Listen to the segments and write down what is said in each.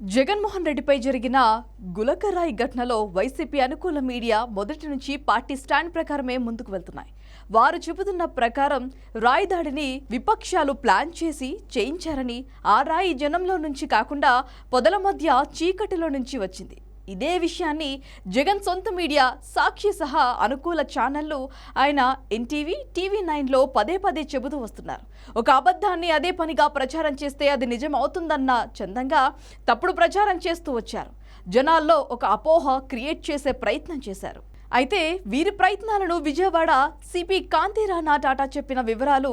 జగన్మోహన్ రెడ్డిపై జరిగిన గులకరాయి ఘటనలో వైసీపీ అనుకూల మీడియా మొదటి నుంచి పార్టీ స్టాండ్ ప్రకారమే ముందుకు వెళ్తున్నాయి. వారు చెబుతున్న ప్రకారం రాయి దాడిని విపక్షాలు ప్లాన్ చేసి చేయించారని ఆ రాయి జనంలో నుంచి కాకుండా పొదల మధ్య చీకటిలో నుంచి వచ్చింది. ఇదే విషయాన్ని జగన్ సొంత మీడియా సాక్షి సహా అనుకూల ఛానళ్ళు ఆయన ఎన్టీవీ టీవీ నైన్లో పదే పదే చెబుతూ వస్తున్నారు. ఒక అబద్ధాన్ని అదే పనిగా ప్రచారం చేస్తే అది నిజం అవుతుందన్న చందంగా తప్పుడు ప్రచారం చేస్తూ వచ్చారు. జనాల్లో ఒక అపోహ క్రియేట్ చేసే ప్రయత్నం చేశారు. అయితే వీరి ప్రయత్నాలను విజయవాడ సిపి కాంతిరాణా టాటా చెప్పిన వివరాలు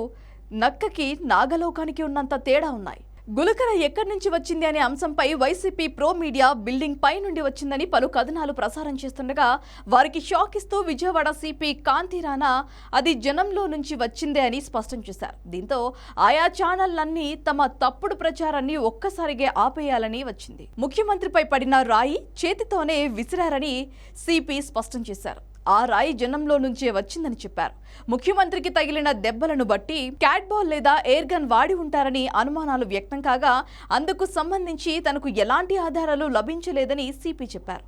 నక్కకి నాగలోకానికి ఉన్నంత తేడా ఉన్నాయి. గులకర ఎక్కడి నుంచి వచ్చింది అనే అంశంపై వైసీపీ ప్రో మీడియా బిల్డింగ్ పై నుండి వచ్చిందని పలు కథనాలు ప్రసారం చేస్తుండగా వారికి షాక్ ఇస్తూ విజయవాడ సిపి కాంతిరాణా అది జనంలో నుంచి వచ్చిందే అని స్పష్టం చేశారు. దీంతో ఆయా ఛానళ్ళన్నీ తమ తప్పుడు ప్రచారాన్ని ఒక్కసారిగా ఆపేయాలని వచ్చింది. ముఖ్యమంత్రిపై పడిన రాయి చేతితోనే విసిరారని సిపి స్పష్టం చేశారు. ఆ రాయి జనంలో నుంచే వచ్చిందని చెప్పారు. ముఖ్యమంత్రికి తగిలిన దెబ్బలను బట్టి క్యాట్బాల్ లేదా ఎయిర్ గన్ వాడి ఉంటారని అనుమానాలు వ్యక్తం కాగా అందుకు సంబంధించి తనకు ఎలాంటి ఆధారాలు లభించలేదని సిపి చెప్పారు.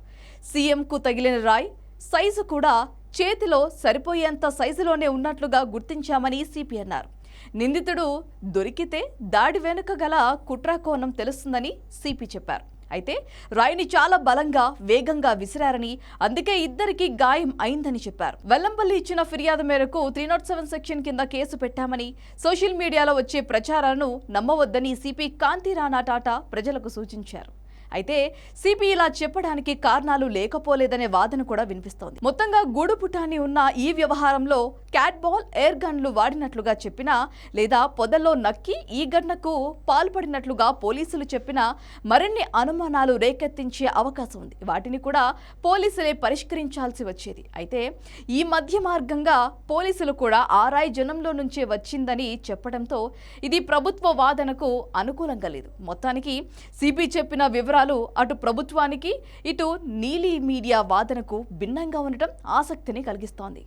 సీఎంకు తగిలిన రాయ్ సైజు కూడా చేతిలో సరిపోయేంత సైజులోనే ఉన్నట్లుగా గుర్తించామని సిపి అన్నారు. నిందితుడు దొరికితే దాడి వెనుక గల కుట్రకోణం తెలుస్తుందని సిపి చెప్పారు. అయితే రాయిని చాలా బలంగా వేగంగా విసిరారని అందుకే ఇద్దరికి గాయం అయిందని చెప్పారు. వెల్లంపల్లి ఇచ్చిన ఫిర్యాదు మేరకు త్రీ నాట్ సెవెన్ సెక్షన్ కింద కేసు పెట్టామని సోషల్ మీడియాలో వచ్చే ప్రచారాలను నమ్మవద్దని సిపి కాంతి రాణా టాటా ప్రజలకు సూచించారు. అయితే సిపి ఇలా చెప్పడానికి కారణాలు లేకపోలేదనే వాదన కూడా వినిపిస్తోంది. మొత్తంగా గూడు పుటాని ఉన్న ఈ వ్యవహారంలో క్యాట్ బాల్ ఎయిర్ గన్లు వాడినట్లుగా చెప్పినా లేదా పొదల్లో నక్కి ఈ ఘటనకు పాల్పడినట్లుగా పోలీసులు చెప్పినా మరిన్ని అనుమానాలు రేకెత్తించే అవకాశం ఉంది. వాటిని కూడా పోలీసులే పరిష్కరించాల్సి వచ్చేది. అయితే ఈ మధ్య మార్గంగా పోలీసులు కూడా ఆరాయి జనంలో నుంచే వచ్చిందని చెప్పడంతో ఇది ప్రభుత్వ వాదనకు అనుకూలంగా లేదు. మొత్తానికి సిపి చెప్పిన వివరాలు అటు ప్రభుత్వానికి ఇటు నీలి మీడియా వాదనకు భిన్నంగా ఉండటం ఆసక్తిని కలిగిస్తోంది.